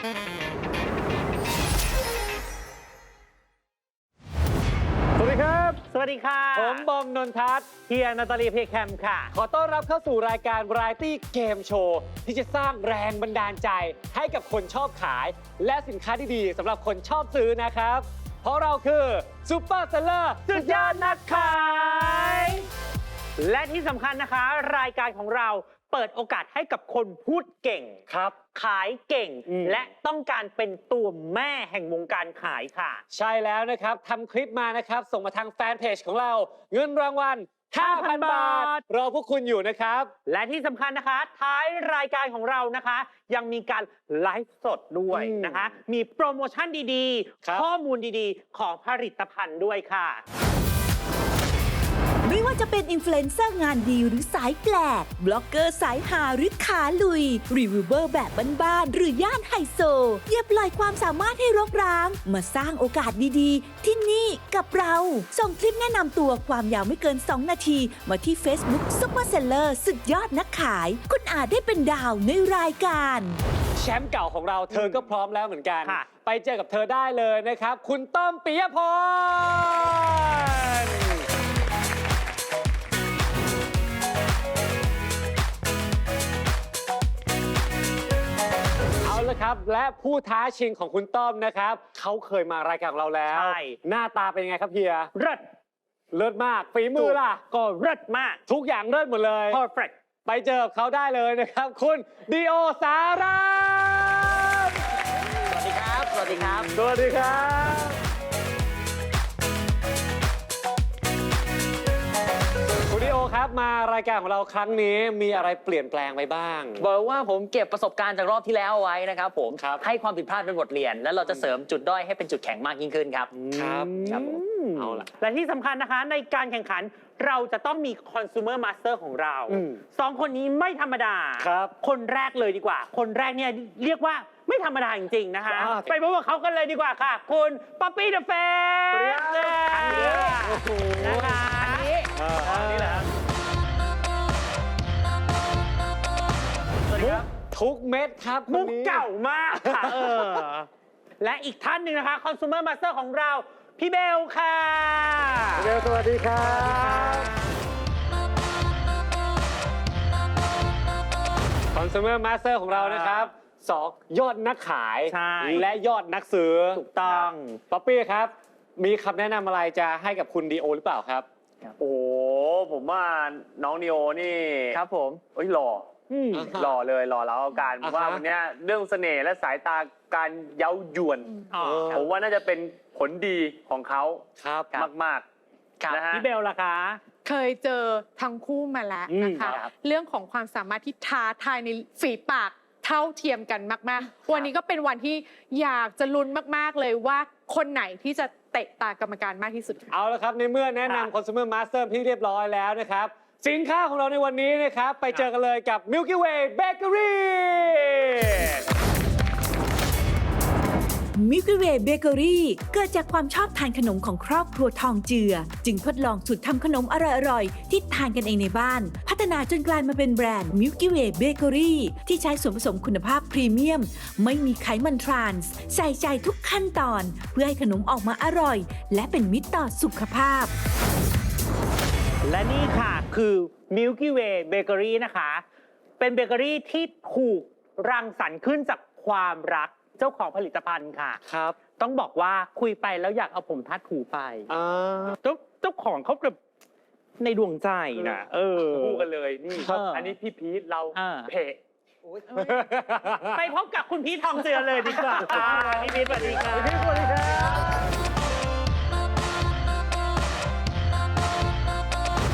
สวัสดีครับ สวัสดีค่ะ ผมบอมนนทัศน์เฮียนาตาลีเพคแคมค่ะ ขอต้อนรับเข้าสู่รายการวาไรตี้เกมโชว์ ที่จะสร้างแรงบันดาลใจ ให้กับคนชอบขาย และสินค้าที่ดีสำหรับคนชอบซื้อนะครับ เพราะเราคือซูเปอร์เซลเลอร์สุดยอดนักขาย และที่สำคัญนะคะ รายการของเรา เปิดโอกาสให้กับคนพูดเก่ง ครับ ขายเก่ง อืม และต้องการเป็นตัวแม่แห่งวงการขายค่ะ ใช่แล้วนะครับทำคลิปมานะครับ ส่งมาทางแฟนเพจของเรา เงินรางวัล 5,000 บาท รอพวกคุณอยู่นะครับ และที่สำคัญนะคะ ท้ายรายการของเรานะคะ ยังมีการไลฟ์สดด้วยอืมนะคะ มีโปรโมชั่นดีครับ ๆ ข้อมูลดีๆ ของผลิตภัณฑ์ด้วยค่ะ ไม่ว่าจะเป็นอินฟลูเอนเซอร์งานดีหรือสายแปลก บล็อกเกอร์สายหาหรือขาลุย รีวิวเวอร์แบบบ้านๆหรือย่านไฮโซ อย่าปล่อยความสามารถให้รกร้าง มาสร้างโอกาสดีๆ ที่นี่กับเรา ส่งคลิปแนะนำตัวความยาวไม่เกิน 2 นาที มาที่ Facebook Super Seller สุดยอดนักขาย คุณอาจได้เป็นดาวในรายการแชมป์เก่าของเราเธอก็พร้อมแล้วเหมือนกันค่ะไปเจอกับเธอได้เลยนะครับ คุณต้อมปิยพร และผู้ท้าชิงของคุณต้อมนะครับ เขาเคยมารายการของเราแล้ว ใช่ หน้าตาเป็นยังไงครับเฮีย เลิศเลิศมาก ฝีมือล่ะ ก็เลิศมาก ทุกอย่างเลิศหมดเลย perfect ไปเจอกับเขาได้เลยนะครับ คุณดีโอสารัตน์สวัสดีครับ สวัสดีครับ สวัสดีครับ คุณดีโอครับมารายการของเราครั้งนี้มีอะไรเปลี่ยนแปลงไปบ้าง บอกว่าผมเก็บประสบการณ์จากรอบที่แล้วเอาไว้นะครับผมครับ ให้ความผิดพลาดเป็นบทเรียน แล้วเราจะเสริมจุดด้อยให้เป็นจุดแข็งมากยิ่งขึ้นครับ ครับครับผมเอาล่ะ และที่สำคัญนะคะในการแข่งขันเราจะต้องมี consumer master ของเราอืมสองคนนี้ไม่ธรรมดาครับ คนแรกเลยดีกว่า คนแรกเนี่ยเรียกว่าไม่ธรรมดาจริง ๆ นะคะ อ่าไปพบกับเขากันเลยดีกว่าค่ะ คุณป๊อปปี้เดอะเฟสสวัสดีครับโอ้โหนะคะอันนี้ เอออันนี้แหละสวัสดีครับ ทุกเม็ดครับมุกคนนี้เก่ามากค่ะเออ และอีกท่านหนึ่งนะคะ consumer master ของเรา พี่เบลค่ะเบลสวัสดีครับคอน sumer master ของเรานะครับสองยอดนักขาย ใช่ และยอดนักซื้อถูกต้อง ป๊อปปี้ครับ มีคำแนะนำอะไรจะให้กับคุณดีโอหรือเปล่าครับ โอ้โห ผมว่าน้องนิโอนี่ครับผมเอ้ยหล่ออืมอ่าฮะหล่อเลยหล่อแล้วเอาการอ่าฮะว่าวันเนี้ยเรื่องเสน่ห์และสายตาการเย้ายวนอ๋อเออผมว่าน่าจะเป็นผลดีของเขาครับมากครับๆนะฮะ พี่เบลล่ะคะ เคยเจอทั้งคู่มาแล้วอืมนะคะครับ เรื่องของความสามารถที่ท้าทายในฝีปากเท่าเทียมกันมาก ๆ วันนี้ก็เป็นวันที่อยากจะลุ้นมาก ๆ เลยว่า คนไหนที่จะเตะตากรรมการมากที่สุดเอาละครับ ในเมื่อแนะค่ะนำ consumer master ที่เรียบร้อยแล้วนะครับ สินค้าของเราในวันนี้นะครับ ไปเจอกันเลยกับ Milky Way Bakery Milky Way Bakery เกิดจากความชอบทานขนมของครอบครัวทองเจือ จึงทดลองสูตรทำขนมอร่อยๆ ที่ทานกันเองในบ้าน พัฒนาจนกลายมาเป็นแบรนด์ Milky Way Bakery ที่ใช้ส่วนผสมคุณภาพพรีเมียม ไม่มีไขมันทรานส์ใส่ใจทุกขั้นตอน เพื่อให้ขนมออกมาอร่อย และเป็นมิตรต่อสุขภาพ และนี่ค่ะคือ Milky Way Bakery นะคะ เป็นเบเกอรี่ที่ถูกรังสรรค์ขึ้นจากความรัก เจ้าของผลิตภัณฑ์ค่ะ ครับต้องบอกว่าคุยไปแล้วอยากเอาผมทัดถูไปอ่า เจ้าเจ้าของเขาแบบในดวงใจนะเออ คู่กันเลยนี่ครับ อันนี้พี่พีทเราอ่า เพะไปพบกับคุณพีททองเจือเลยดีกว่าค่ะพี่พีทสวัสดีค่ะพี่สวัสดีครับ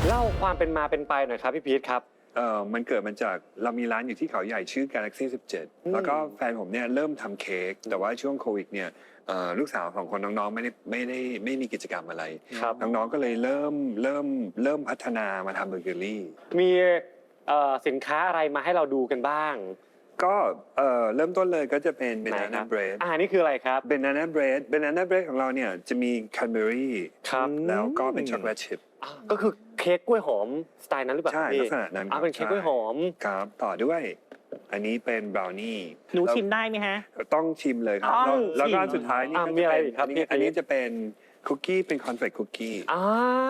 เล่าความเป็นมาเป็นไปหน่อยครับพี่พีทครับ เออมันเกิดมาจากเรามีร้านอยู่ที่เขาใหญ่ชื่อ Galaxy 17 แล้วก็แฟนผมเนี่ยเริ่มทำเค้กแต่ว่าช่วงโควิดเนี่ยเอ่อลูกสาวสองคนน้องๆไม่ได้ไม่ได้ไม่มีกิจกรรมอะไร ครับ น้องๆก็เลยเริ่มเริ่มเริ่มพัฒนามาทำเบเกอรี่ มีเอ่อสินค้าอะไรมาให้เราดูกันบ้าง ก็เอ่อเริ่มต้นเลยก็จะเป็นไหนครั banana บ bread อ่านี่คืออะไรครับ banana bread banana bread ของเราเนี่ยจะมี cranberry ครับ แล้วก็เป็นช็อกโกแลตชิพ อ่าก็คือเค้กกล้วยหอมสไตล์นั้นหรือเปล่าใช่พี่ลักษณะนั้นอ่าเป็นเค้กกล้วยหอม ครับต่อด้วยอันนี้เป็นบราวนี่หนูชิมได้ไหมฮะ ต้องชิมเลยครับต้องแล้วแล้วก็ชิม สุดท้ายนี่อะก็มีจะอะไรเป็นอีกครับอันพี่นี้อันนี้จะเป็น คุกกี้เป็นคอนเฟกคุกกี้อ่า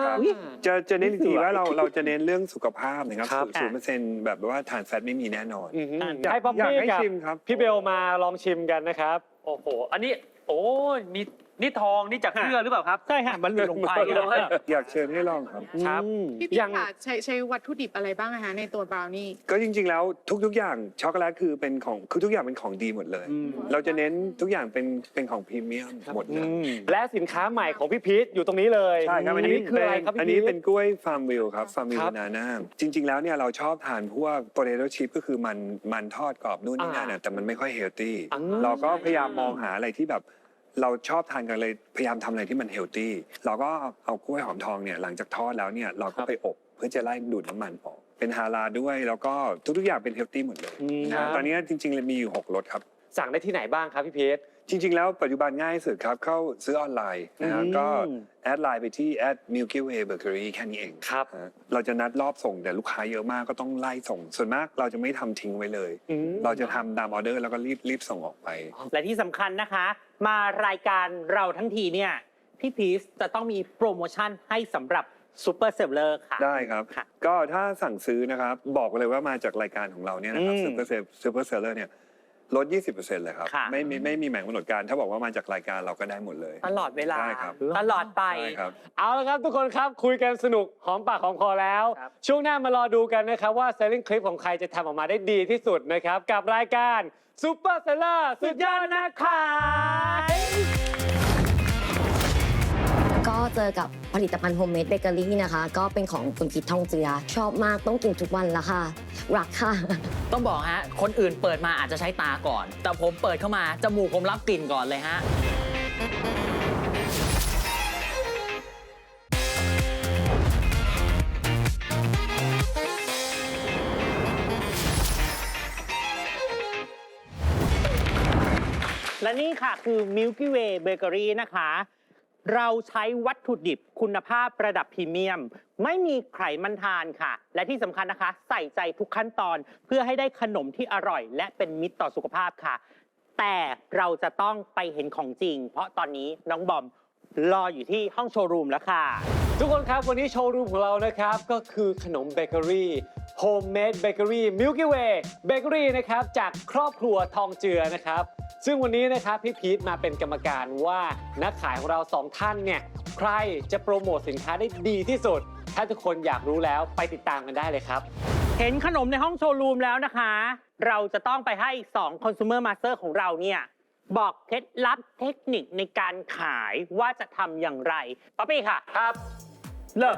ครับอุ๊ยจะจะเน้นอีกทีสวยว่าเราเราจะเน้นเรื่องสุขภาพนะครับครับ ศูนย์เปอร์เซ็นต์แบบว่าทานแฟตไม่มีแน่นอน อือหืออะให้ป๊อปอยากปี้ให้กับชิมครับ พี่เบลมาลองชิมกันนะครับ โอ้โห อันนี้ โอ้ยมี นี่ทองนี่จากเสื้อหรือเปล่าครับใช่ค่ะมันหลุดลงไปมันหลุดลงไปอยากเชิญให้ลองครับ ครับอืมพี่ยัปิ๊งกค่ะใช้ใช้วัตถุดิบอะไรบ้างอะคะในตัวบราวนี่ ก็จริง ๆ แล้วทุก ๆ อย่างช็อกโกแลตคือเป็นของคือทุกอย่างเป็นของดีหมดเลย อืม เราจะเน้นทุกอย่างเป็นเป็นของพรีเมียมหมดเลย และสินค้าใหม่ของพี่พีทอยู่ตรงนี้เลยใช่ครับอันอันนี้นี้คืออะไรครับอันพี่นี้พีทเป็นกล้วยฟาร์มวิลครับฟาร์มวิลครับนาน่าจริง ๆ แล้วเนี่ยเราชอบทานพวกโปเตโตชิพก็คือมันมันทอดกรอบนู่นนี่นั่นอ่าน่ะแต่มันไม่ค่อยเฮลตี้อ่า เราก็พยายามมองหาอะไรที่แบบ เราชอบทานกันเลยพยายามทำอะไรที่มันเฮลตี้เราก็เอากล้วยหอมทองเนี่ยหลังจากทอดแล้วเนี่ยเราก็ไปอบเพื่อจะไล่ดูดน้ำมันออกเป็นฮาลาลด้วยแล้วก็ทุกๆอย่างเป็นเฮลตี้หมดเลยครับตอนนี้จริงๆเลยมีอยู่หกรสครับ สั่งได้ที่ไหนบ้างครับพี่พีท จริง ๆ แล้วปัจจุบันง่ายสุดครับ เข้าซื้อออนไลน์นะฮะอืมก็แอดไลน์ไปที่แอด Milky Way Bakery แค่นี้เองครับฮะเราจะนัดรอบส่งแต่ลูกค้าเยอะมากก็ต้องไล่ส่ง ส่วนมากเราจะไม่ทำทิ้งไว้เลยอืมเราจะทำตามออเดอร์แล้วก็รีบรีบส่งออกไป และที่สำคัญนะคะ มารายการเราทั้งทีเนี่ยพี่พีชจะต้องมีโปรโมชั่นให้สำหรับซูเปอร์เซลเลอร์ค่ะ ได้ครับ ค่ะก็ถ้าสั่งซื้อนะครับ บอกเลยว่ามาจากรายการของเราเนี่ยนะครับอืม ซูเปอร์เซลซูเปอร์เซลเลอร์เนี่ย ลด 20%เลยครับ ค่ะ ไม่มีไม่มีแหม่งกำหนดการ ถ้าบอกว่ามาจากรายการเราก็ได้หมดเลย ตลอดเวลา ได้ครับ ตลอดไปใช่ครับ เอาละครับทุกคนครับคุยกันสนุกหอมปากหอมคอแล้ว ครับ ช่วงหน้ามารอดูกันนะครับว่า selling clip ของใครจะทำออกมาได้ดีที่สุดนะครับ กับรายการ Super Seller สุดยอดนักขาย ก็เจอกับผลิตภัณฑ์โฮมเมดเบเกอรี่นะคะ ก็เป็นของคุณคิดทองเจือ ชอบมากต้องกินทุกวันละค่ะ รักค่ะ ต้องบอกฮะ คนอื่นเปิดมาอาจจะใช้ตาก่อน แต่ผมเปิดเข้ามา จมูกผมรับกลิ่นก่อนเลยฮะ และนี่ค่ะคือ Milky Way Bakery นะคะ เราใช้วัตถุดิบคุณภาพระดับพรีเมียม ไม่มีไขมันทานค่ะ และที่สำคัญนะคะ ใส่ใจทุกขั้นตอนเพื่อให้ได้ขนมที่อร่อย และเป็นมิตรต่อสุขภาพค่ะ แต่เราจะต้องไปเห็นของจริง เพราะตอนนี้น้องบอมรออยู่ที่ห้องโชว์รูมแล้วค่ะ ทุกคนครับ วันนี้โชว์รูมของเรานะครับ ก็คือขนมเบเกอรี่ Homemade Bakery Milky Way Bakery นะครับ จากครอบครัวทองเจือนะครับ ซึ่งวันนี้นะครับพี่พีทมาเป็นกรรมการว่านักขายของเราสองท่านเนี่ยใครจะโปรโมทสินค้าได้ดีที่สุด ถ้าทุกคนอยากรู้แล้วไปติดตามกันได้เลยครับ เห็นขนมในห้องโชว์รูมแล้วนะคะ เราจะต้องไปให้2 consumer master ของเราเนี่ยบอกเคล็ดลับเทคนิคในการขายว่าจะทำอย่างไรป๊อปปี้ค่ะ ครับเลิก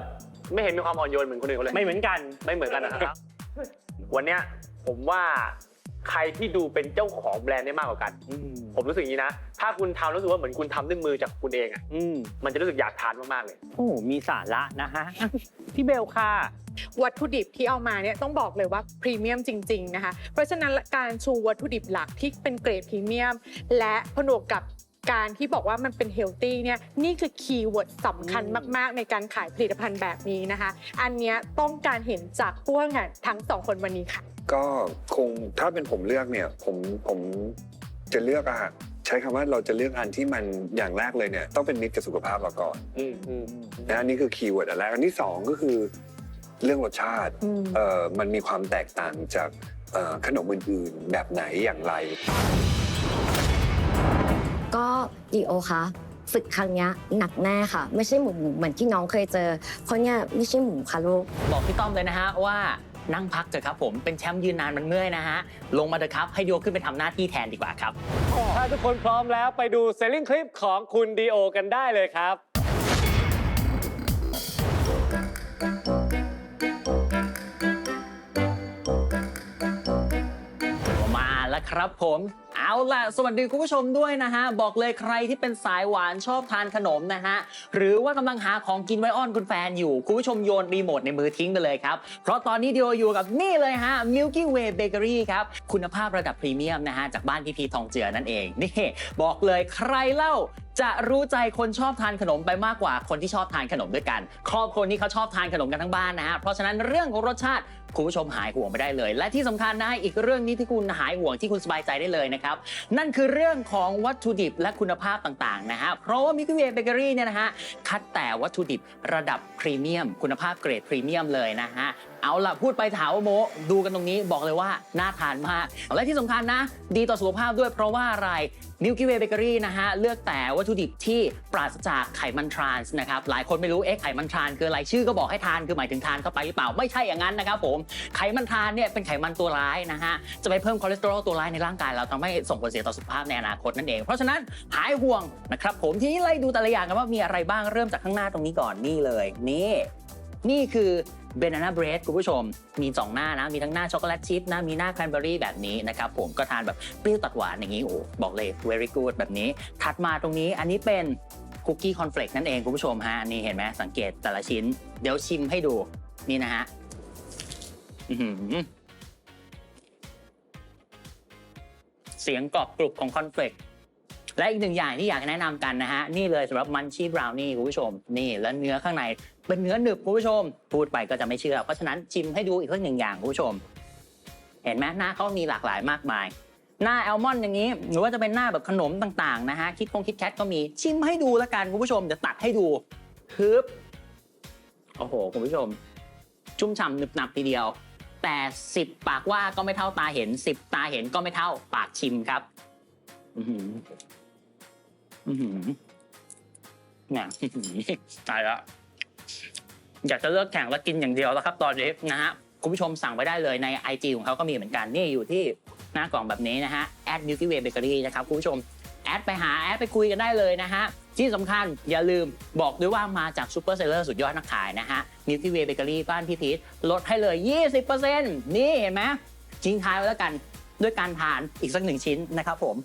ไม่เห็นมีความอ่อนโยนเหมือนคนอื่นเขาเลย ไม่เหมือนกัน ไม่เหมือนกันนะครับ วันเนี้ยผมว่า ใครที่ดูเป็นเจ้าของแบรนด์ได้มากกว่ากัน ผมรู้สึกอย่างนี้นะ ถ้าคุณทำรู้สึกว่าเหมือนคุณทำด้วยมือจากคุณเองอะอืมมันจะรู้สึกอยากทานมากๆเลย โอ้ มีสาระนะฮะอะพี่เบลค่ะ วัตถุดิบที่เอามาเนี่ยต้องบอกเลยว่าพรีเมียมจริง ๆ นะคะ เพราะฉะนั้นการชูวัตถุดิบหลักที่เป็นเกรดพรีเมียม และผนวกกับ การที่บอกว่ามันเป็นเฮลตี้เนี่ยนี่คือคีย์เวิร์ดสำคัญมาก ๆ ในการขายผลิตภัณฑ์แบบนี้นะคะ อันเนี้ยต้องการเห็นจากพวกงานทั้งสองคนวันนี้ค่ะ ก็คงถ้าเป็นผมเลือกเนี่ยผมผมจะเลือกอาหารใช้คำว่าเราจะเลือกอันที่มันอย่างแรกเลยเนี่ยต้องเป็นมิตรกับสุขภาพเราก่อนอืมอืมนะอันนี้คือคีย์เวิร์ดอันแรกอันที่สองก็คือเรื่องรสชาติอืม เอ่อมันมีความแตกต่างจากเอ่อขนมอื่นๆแบบไหนอย่างไร ก็ดีโอคะฝึกครั้งเนี้ยหนักแน่ค่ะ ไม่ใช่หมูหมูเหมือนที่น้องเคยเจอ เพราะเนี่ยไม่ใช่หมูค่ะลูก บอกพี่ต้อมเลยนะฮะว่านั่งพักเถอะครับผมเป็นแชมป์ยืนนานมันเมื่อยนะฮะ ลงมาเถอะครับ ให้ดีโอขึ้นไปทำหน้าที่แทนดีกว่าครับ ถ้าทุกคนพร้อมแล้วไปดู selling clip ของคุณดีโอกันได้เลยครับมาแล้วครับผม เอาล่ะ สวัสดีคุณผู้ชมด้วยนะฮะ บอกเลยใครที่เป็นสายหวานชอบทานขนมนะฮะ หรือว่ากำลังหาของกินไว้อ้อนคุณแฟนอยู่ คุณผู้ชมโยนรีโมทในมือทิ้งไปเลยครับ เพราะตอนนี้เดียวอยู่กับนี่เลยฮะ Milky Way Bakery ครับ คุณภาพระดับพรีเมียมนะฮะ จากบ้านพี่พีทองเจือนั่นเอง นี่บอกเลยใครเล่าจะรู้ใจคนชอบทานขนมไปมากกว่าคนที่ชอบทานขนมด้วยกัน ครอบครัวนี้เขาชอบทานขนมกันทั้งบ้านนะฮะ เพราะฉะนั้นเรื่องของรสชาติ คุณผู้ชมหายห่วงไปได้เลย และที่สำคัญนะอีกเรื่องนี้ที่คุณหายห่วงที่คุณสบายใจได้เลยนะครับ นั่นคือเรื่องของวัตถุดิบและคุณภาพต่างๆนะฮะเพราะว่ามิกเวเบเกอรี่เนี่ยนะฮะคัดแต่วัตถุดิบระดับพรีเมียม คุณภาพเกรดพรีเมียมเลยนะฮะ เอาล่ะพูดไปถามว่าโมดูกันตรงนี้บอกเลยว่าน่าทานมาก และที่สำคัญนะ ดีต่อสุขภาพด้วยเพราะว่าอะไรมิลกี้เวย์เบเกอรี่นะฮะ เลือกแต่วัตถุดิบที่ปราศจากไขมันทรานส์นะครับ หลายคนไม่รู้ เอ๊ะไขมันทรานส์คืออะไรชื่อก็บอกให้ทานคือหมายถึงทานเข้าไปหรือเปล่า ไม่ใช่อย่างนั้นนะครับผม ไขมันทรานเนี่ยเป็นไขมันตัวร้ายนะฮะ จะไปเพิ่มคอเลสเตอรอลตัวร้ายในร่างกายเราทำให้ส่งผลเสียต่อสุขภาพในอนาคตนั่นเอง เพราะฉะนั้นหายห่วงนะครับผมทีนี้ไล่ดูแต่ละอย่างกันว่ามีอะไรบ้างเริ่มจากข้างหน้าตรงนี้ก่อนนี่เลยนี่นี่คือ เบนาน่าเบรดคุณผู้ชม มี 2 หน้านะ มีทั้งหน้าช็อกโกแลตชิพนะ มีหน้าแครนเบอรี่แบบนี้นะครับผมก็ทานแบบเปรี้ยวตัดหวานอย่างนี้โอ้บอกเลย very good แบบนี้ ถัดมาตรงนี้อันนี้เป็นคุกกี้คอนเฟลกนั่นเองคุณผู้ชมฮะนี่เห็นไหมสังเกตแต่ละชิ้น เดี๋ยวชิมให้ดูนี่นะฮะเสียงกรอบกรุบของคอนเฟลก และอีกหนึ่งอย่างที่อยากแนะนำกันนะฮะนี่เลยสำหรับมันชีบราวนี่คุณผู้ชมนี่แล้วเนื้อข้างในเป็นเนื้อหนึบคุณผู้ชม พูดไปก็จะไม่เชื่อ เพราะฉะนั้นชิมให้ดูอีกสักหนึ่งอย่างคุณผู้ชม เห็นไหมหน้าเขามีหลากหลายมากมาย หน้าแอลมอนด์อย่างนี้ หรือว่าจะเป็นหน้าแบบขนมต่างๆนะฮะคิดคงคิดแคทก็มีชิมให้ดูแล้วกันคุณผู้ชมเดี๋ยวตัดให้ดูฮึบโอ้โหคุณผู้ชม ชุ่มฉ่ำหนึบหนับทีเดียว แต่สิบปากว่าก็ไม่เท่าตาเห็นสิบตาเห็นก็ไม่เท่าปากชิมครับอื หืออื้อหือเนี่ยตายละอยากจะเลิกแข่งแล้วกินอย่างเดียวแล้วครับ ตอนนี้นะฮะคุณผู้ชมสั่งไปได้เลยใน IG ของเขาก็มีเหมือนกันนี่อยู่ที่หน้ากล่องแบบนี้นะฮะ at Milky Way Bakery นะครับคุณผู้ชมแอดไปหาแอดไปคุยกันได้เลยนะฮะที่สำคัญอย่าลืมบอกด้วยว่ามาจากซูเปอร์เซลเลอร์สุดยอดนักขายนะฮะ Milky Way Bakery บ้านพี่พีทลดให้เลย 20%นี่เห็นไหมทิ้งท้ายไว้แล้วกันด้วยการทานอีกสักหนึ่งชิ้นนะครับผม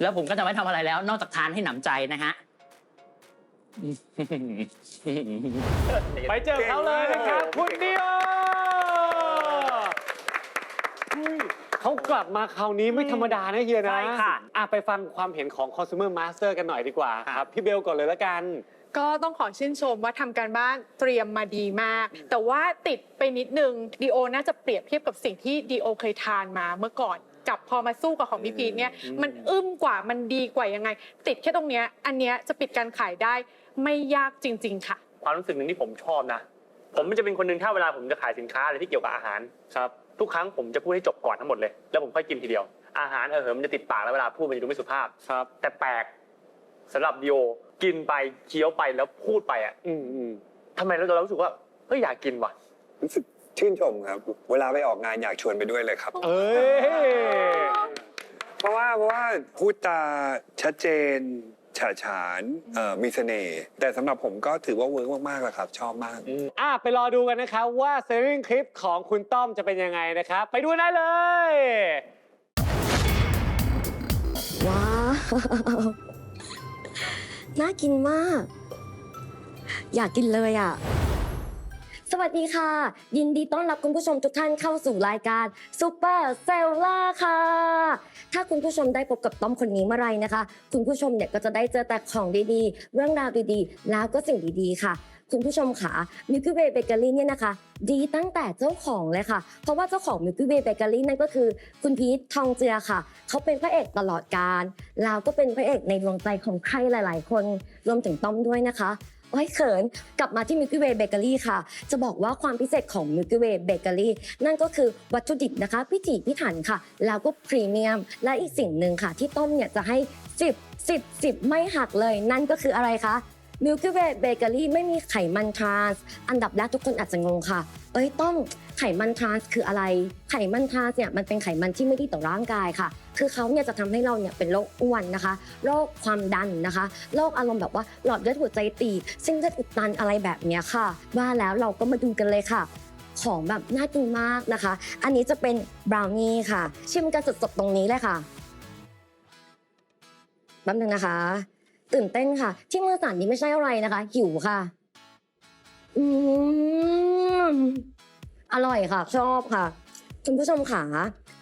แล้วผมก็จะไม่ทำอะไรแล้ว นอกจากทานให้หนำใจนะฮะ ไปเจอเขาเลยนะครับ คุณเดียวเฮ้ยเขากลับมาคราวนี้ไม่ธรรมดานะเฮียนะใช่ค่ะ อะไปฟังความเห็นของ Consumer Master กันหน่อยดีกว่าครับ พี่เบลก่อนเลยละกัน ก็ต้องขอชื่นชมว่าทำการบ้านเตรียมมาดีมาก แต่ว่าติดไปนิดนึงดีโอน่าจะเปรียบเทียบกับสิ่งที่ดีโอเคยทานมาเมื่อก่อน กับพอมาสู้กับของพี่พีทเนี่ยอืมมันอึ้มกว่ามันดีกว่ายังไง ติดแค่ตรงเนี้ยอันเนี้ยจะปิดการขายได้ไม่ยากจริง ๆ ค่ะ ความรู้สึกหนึ่งที่ผมชอบนะ ผมจะเป็นคนหนึ่งถ้าเวลาผมจะขายสินค้าอะไรที่เกี่ยวกับอาหารครับทุกครั้งผมจะพูดให้จบก่อนทั้งหมดเลยแล้วผมค่อยกินทีเดียว อาหารเออมันจะติดปากแล้วเวลาพูดมันจะดูไม่สุภาพครับ แต่แปลกสำหรับดิโอกินไปเคี้ยวไปแล้วพูดไปอะอืมอืมทำไมเรารู้สึกว่าเฮ้ยอยากกินว่ะรู้สึก ชื่นชมครับ เวลาไปออกงานอยากชวนไปด้วยเลยครับ เอ้ย เพราะว่าเพราะว่าพูดจาชัดเจนฉาฉานเอ่อมีเสน่ห์แต่สำหรับผมก็ถือว่าเวิร์กมากๆแล้วครับ ชอบมาก อะไปรอดูกันนะครับว่าเซริ่งคลิปของคุณต้อมจะเป็นยังไงนะครับ ไปดูได้เลย ว้าว น่ากินมาก อยากกินเลยอะ สวัสดีค่ะ ยินดีต้อนรับคุณผู้ชมทุกท่านเข้าสู่รายการ Super c e l l a ค่ะ ถ้าคุณผู้ชมได้พบกับต้อมคนนี้เมื่อไรนะคะ คุณผู้ชมเนี่ยก็จะได้เจอแต่ของดีๆ เรื่องราวดีๆ แล้วก็สิ่งดีๆค่ะ คุณผู้ชมค่ะ Milky Way Bakery เนี่ยนะคะ ดีตั้งแต่เจ้าของเลยค่ะ เพราะว่าเจ้าของ Milky Way Bakery นั่นก็คือ คุณพีททองเจือค่ะ เขาเป็นพระเอกตลอดการแล้วก็เป็นพระเอกในดวงใจของใครหลาย ๆ คนรวมถึงต้อมด้วยนะคะ โอ้ยเขินกลับมาที่ Milky Way Bakery ค่ะ จะบอกว่าความพิเศษของ Milky Way Bakery นั่นก็คือวัตถุดิบนะคะ พิถีพิถันค่ะ แล้วก็พรีเมียม และอีกสิ่งหนึ่งค่ะ ที่ต้มเนี่ยจะให้ 10 10 10 ไม่หักเลย นั่นก็คืออะไรคะ Milky Way Bakery ไม่มีไขมันทรานส์อันดับแรกทุกคนอาจจะงงค่ะ เอ้ยต้อมไขมันทรานส์คืออะไร ไขมันทรานส์เนี่ยมันเป็นไขมันที่ไม่ดีต่อร่างกายค่ะ คือเขาเนี่ยจะทำให้เราเนี่ยเป็นโรคอ้วนนะคะ โรคความดันนะคะ โรคอารมณ์แบบว่าหลอดเลือดหัวใจตีบเส้นเลือดอุดตันอะไรแบบเนี้ยค่ะ ว่าแล้วเราก็มาดูกันเลยค่ะ ของแบบน่ากินมากนะคะ อันนี้จะเป็นบราวนี่ค่ะ ชิมกันสดๆตรงนี้เลยค่ะแป๊บนึงนะคะ ตื่นเต้นค่ะ ที่มือสั่นนี้ไม่ใช่อะไรนะคะ หิวค่ะ อืมอร่อยค่ะ ชอบค่ะคุณผู้ชมขา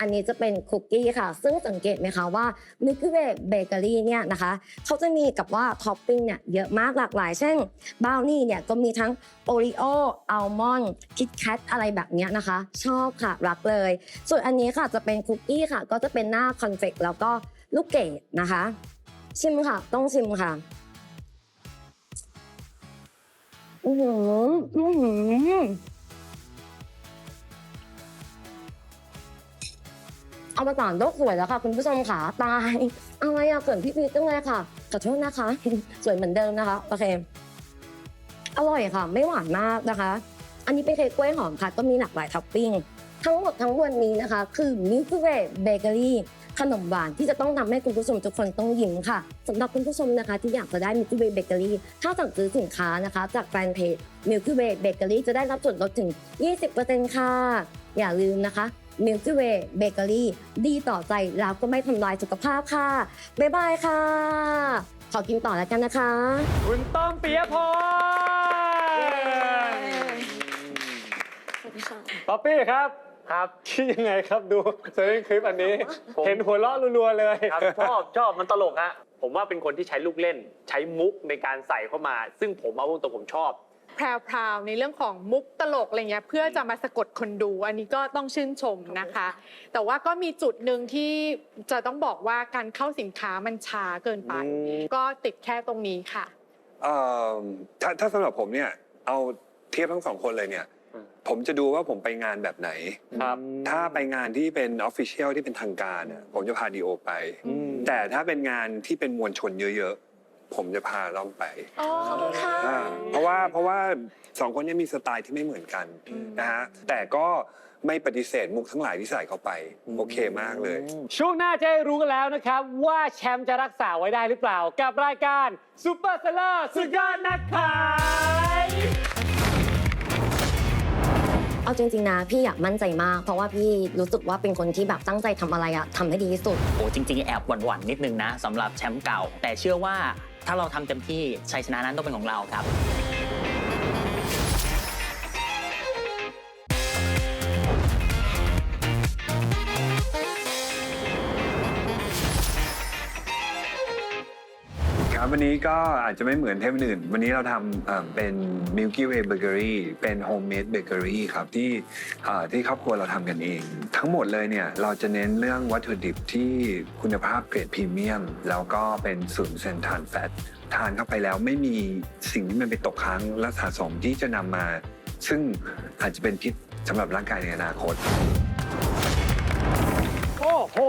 อันนี้จะเป็นคุกกี้ค่ะ ซึ่งสังเกตไหมคะว่า Milky Way Bakery เนี่ยนะคะ เขาจะมีกับว่าท็อปปิ้งเนี่ยเยอะมากหลากหลาย เช่นบราวนี่เนี่ยก็มีทั้งโอริโออัลมอนด์คิดแคทอะไรแบบเนี้ยนะคะ ชอบค่ะ รักเลย ส่วนอันนี้ค่ะจะเป็นคุกกี้ค่ะ ก็จะเป็นหน้าคอนเฟกแล้วก็ลูกเกดนะคะ ชิมค่ะ ต้องชิมค่ะ อือหืออือหือเอามาต่านโลกสวยแล้วค่ะ คุณผู้ชมค่ะตายอะไรอะเกินพี่พีชจังเลยค่ะขอโทษนะคะ สวยเหมือนเดิมนะคะโอเคอร่อยค่ะ ไม่หวานมากนะคะ อันนี้เป็นเค้กกล้วยหอมค่ะ ก็มีหลากหลายท็อปปิ้ง ทั้งหมดทั้งมวลนี้นะคะ คือ Milky Way Bakery ขนมหวานที่จะต้องทำให้คุณผู้ชมทุกคนต้องยิ้มค่ะสำหรับคุณผู้ชมนะคะ ที่อยากจะได้ Milky Way Bakery ถ้าสั่งซื้อสินค้านะคะ จากแฟนเพจ Milky Way Bakery จะได้รับส่วนลดถึง 20%ค่ะ อย่าลืมนะคะ Milky Way Bakery ดีต่อใจแล้วก็ไม่ทำลายสุขภาพค่ะ บ๊ายบายค่ะ ขอกินต่อแล้วกันนะคะ คุณต้อมปิยพรสวัสดีค่ะป๊อปปี้ครับ ครับคิดยังไงครับดูเซอร์คลิปอันนี้ ผม เห็นหัวเราะรัวๆเลยครับชอบชอบมันตลกฮะผมว่าเป็นคนที่ใช้ลูกเล่น ใช้มุกในการใส่เข้ามา ซึ่งผมเอาตรงๆผมชอบ แพรวๆในเรื่องของมุกตลกอะไรเงี้ยเพื่อจะมาสะกดคนดู อันนี้ก็ต้องชื่นชมนะคะ แต่ว่าก็มีจุดหนึ่งที่จะต้องบอกว่าการเข้าสินค้ามันช้าเกินไปอืมก็ติดแค่ตรงนี้ค่ะ เอ่อถ้าถ้าสำหรับผมเนี่ยเอาเทียบทั้งสองคนเลยเนี่ยอืม ผมจะดูว่าผมไปงานแบบไหน ครับถ้าไปงานที่เป็นออฟฟิเชียลที่เป็นทางการน่ะผมจะพาดีโอไป อืม แต่ถ้าเป็นงานที่เป็นมวลชนเยอะๆ ผมจะพาล่องไป อ๋อค่ะ อ่าเพราะว่าเพราะว่าสองคนเนี้มีสไตล์ที่ไม่เหมือนกันนะฮะแต่ก็ไม่ปฏิเสธมุกทั้งหลายที่ใส่เข้าไป โอเคมากเลย ช่วงหน้าจะได้รู้กันแล้วนะครับ ว่าแชมป์จะรักษาไว้ได้หรือเปล่า กับรายการซูเปอร์เซลเลอร์สุดยอดนักขาย เอาจริงๆนะพี่อยากมั่นใจมาก เพราะว่าพี่รู้สึกว่าเป็นคนที่แบบตั้งใจทำอะไรอะทำให้ดีที่สุด โอ้จริง ๆ แอบหวั่นๆนิดนึงนะสำหรับแชมป์เก่า แต่เชื่อว่าถ้าเราทำเต็มที่ชัยชนะนั้นต้องเป็นของเราครับ ครับวันนี้ก็อาจจะไม่เหมือนเทปอื่น วันนี้เราทำเป็น Milky Way Bakery เป็น Homemade Bakery ครับที่ที่ครอบครัวเราทำกันเอง ทั้งหมดเลยเนี่ยเราจะเน้นเรื่องวัตถุดิบที่คุณภาพเกรดพรีเมียม แล้วก็เป็นศูนย์เซนทานแฟตทานเข้าไปแล้วไม่มีสิ่งที่มันไปตกค้างและสะสมที่จะนำมา ซึ่งอาจจะเป็นพิษสำหรับร่างกายในอนาคตโอ้ โห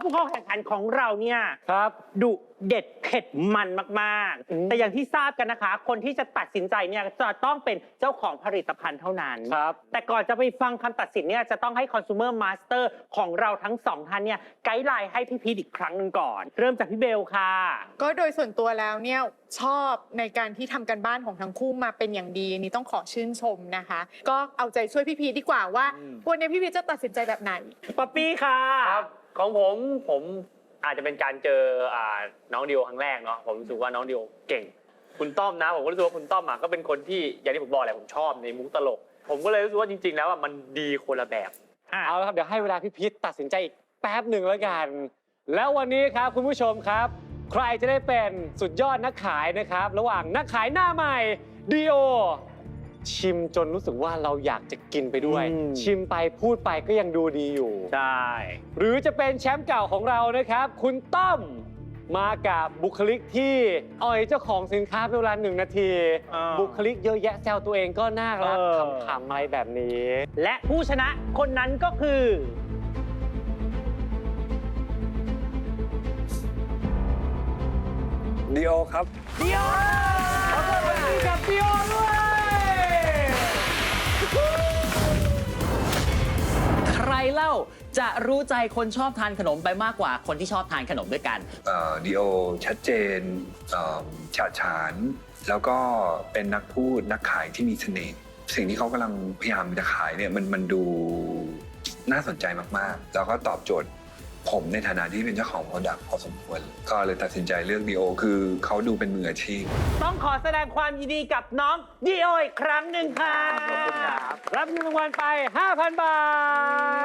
ผู้เข้าแข่งขันของเราเนี่ยครับดุเด็ดเผ็ดมันมากอืมๆแต่อย่างที่ทราบกันนะคะ คนที่จะตัดสินใจเนี่ยจะต้องเป็นเจ้าของผลิตภัณฑ์เท่านั้น ครับ แต่ก่อนจะไปฟังคำตัดสินเนี่ยจะต้องให้ consumer master ของเราทั้งสองท่านเนี่ยไกด์ไลน์ให้พี่พีทอีกครั้งหนึ่งก่อน เริ่มจากพี่เบลค่ะ ก็โดยส่วนตัวแล้วเนี่ยชอบในการที่ทำกันบ้านของทั้งคู่มาเป็นอย่างดีอันนี้ต้องขอชื่นชมนะคะ ก็เอาใจช่วยพี่พีดีกว่าว่า วันนี้พี่พีจะตัดสินใจแบบไหน ป๊อปปี้ค่ะ ครับ ของผมผมอาจจะเป็นการเจออ่าน้องดิวครั้งแรกเนาะผมรู้สึกว่าน้องดิวเก่ง คุณต้อมนะผมก็รู้สึกว่าคุณต้อมอะก็เป็นคนที่อย่างที่ผมบอกแหละผมชอบในมุกตลก ผมก็เลยรู้สึกว่าจริง ๆ แล้วอะมันดีคนละแบบเอาละครับเดี๋ยวให้เวลาพี่พิษตัดสินใจอีกแป๊บหนึ่งแล้วกัน แล้ววันนี้ครับคุณผู้ชมครับ ใครจะได้เป็นสุดยอดนักขายนะครับ ระหว่างนักขายหน้าใหม่ดีโอ ชิมจนรู้สึกว่าเราอยากจะกินไปด้วย อืม ชิมไปพูดไปก็ยังดูดีอยู่ใช่หรือจะเป็นแชมป์เก่าของเรานะครับ คุณต้อมมากับบุคลิกที่อ่อยเจ้าของสินค้าเป็นเวลาหนึ่งนาที อ่าบุคลิกเยอะแยะแซวตัวเองก็น่ารักเออ ขำๆอะไรแบบนี้ และผู้ชนะคนนั้นก็คือ ดีโอครับดิโอขอต้อนรับกับดิโอด้วย เล่าจะรู้ใจคนชอบทานขนมไปมากกว่าคนที่ชอบทานขนมด้วยกันเดีโอชัดเจนเอ่อฉาดฉาน แล้วก็เป็นนักพูดนักขายที่มีเสน่ห์สิ่งที่เขากำลังพยายามจะขายเนี่ยมันมันดูน่าสนใจมากๆ แล้วก็ตอบโจทย์ ผมในฐานะที่เป็นเจ้าของโปรดักต์พอสมควร ก็เลยตัดสินใจเลือกดีโอคือเขาดูเป็นมืออาชีพ ต้องขอแสดงความยินดีกับน้องดีโออีกครั้งหนึ่งค่ะขอบคุณครับรับเงินรางวัลไป 5,000 บา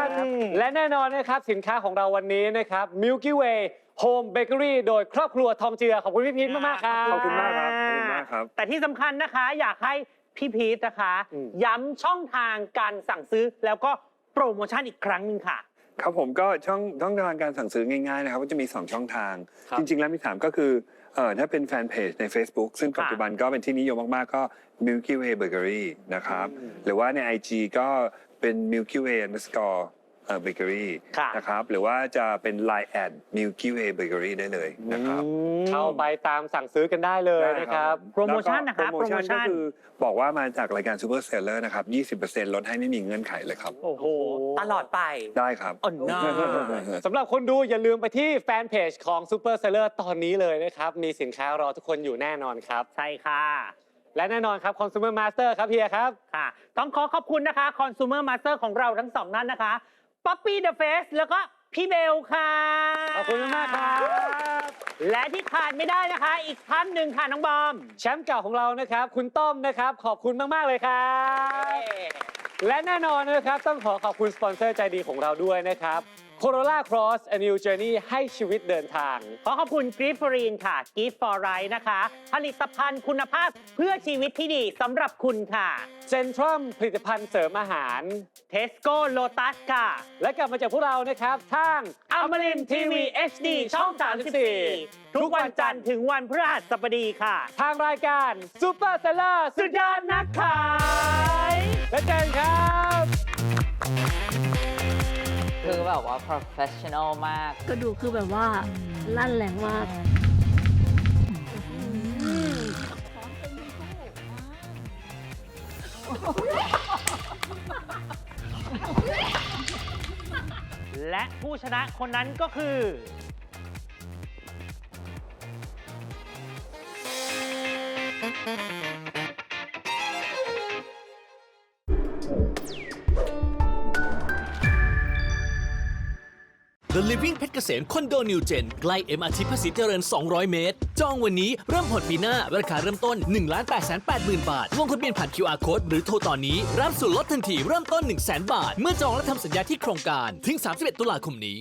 ทอืมและแน่นอนนะครับ สินค้าของเราวันนี้นะครับ Milky Way Home Bakery โดยครอบครัวทองเจือ ขอบคุณพี่พีทมาก ๆ ครับขอบคุณมากครับขอบคุณมากครับ แต่ที่สำคัญนะคะอยากให้พี่พีทนะคะอืมย้ำช่องทางการสั่งซื้อแล้วก็โปรโมชั่นอีกครั้งหนึ่งค่ะ ครับผมก็ช่องช่องทางการสั่งซื้อง่ายๆนะครับก็จะมี 2 ช่องทาง ครับจริง ๆ แล้วมี 3 ก็คือเอ่อถ้าเป็นแฟนเพจใน Facebook ซึ่งค่ะปัจจุบันก็เป็นที่นิยมมากๆ ก็ Milky Way Bakery นะครับ หรือว่าใน IG ก็เป็น Milky Way underscore เอ่อ bakery ค่ะ นะครับหรือว่าจะเป็น Line at Milky Way Bakery ได้เลยนะครับเข้าไปตามสั่งซื้อกันได้เลยนะครับโปรโมชั่นนะคะแล้วก็โปรโมชั่นโปรโมชั่น ก็คือบอกว่ามาจากรายการ Super Seller นะครับ 20%ลดให้ไม่มีเงื่อนไขเลยครับ โอ้โหตลอดไป ได้ครับ อ่อนน้าสำหรับคนดูอย่าลืมไปที่แฟนเพจของ Super Seller ตอนนี้เลยนะครับ มีสินค้ารอทุกคนอยู่แน่นอนครับ ใช่ค่ะและแน่นอนครับ Consumer Master ครับเฮียครับ ค่ะ ต้องขอขอบคุณนะคะ Consumer Master ของเราทั้งสองนั้นนะคะ Poppy the Face แล้วก็พี่เบลค่ะขอบคุณมากๆครับ และที่ขาดไม่ได้นะคะ อีกท่านหนึ่งค่ะน้องบอม แชมป์เก่าของเรานะครับ คุณต้อมนะครับ ขอบคุณมาก ๆ เลยครับ และแน่นอนนะครับ ต้องขอขอบคุณสปอนเซอร์ใจดีของเราด้วยนะครับ Corolla Cross a new journey ให้ชีวิตเดินทาง ขอขอบคุณกรีฟฟรีนค่ะกรีฟฟอร์ไรนะคะ ผลิตภัณฑ์คุณภาพเพื่อชีวิตที่ดีสำหรับคุณค่ะ เซนทรัมผลิตภัณฑ์เสริมอาหาร เทสโก้โลตัสค่ะ และกลับมาจากพวกเรานะครับทางอมรินทีวี HD ช่อง 34 ทุกวันจันทร์ถึงวันพฤหัสบดีค่ะ ทางรายการ Super Seller สุดยอดนักขาย และเจอกันครับ คือแบบว่า professional มากก็ดูคือแบบว่าลั่นแรงมาก และผู้ชนะคนนั้นก็คือ Living เพชรเกษมคอนโดนิวเจนใกล้ MRT ภาษีเจริญ 200 เมตร จองวันนี้เริ่มผ่อนปีหน้าราคาเริ่มต้น 1 8 8 0 0 0 0 บาท ลงทะเบียนผ่าน QR Code หรือโทรตอนนี้ รับส่วนลดทันทีเริ่มต้น 1 0 0 0 0 0 บาท เมื่อจองและทำสัญญาที่โครงการ ถึง 31 ตุลาคมนี้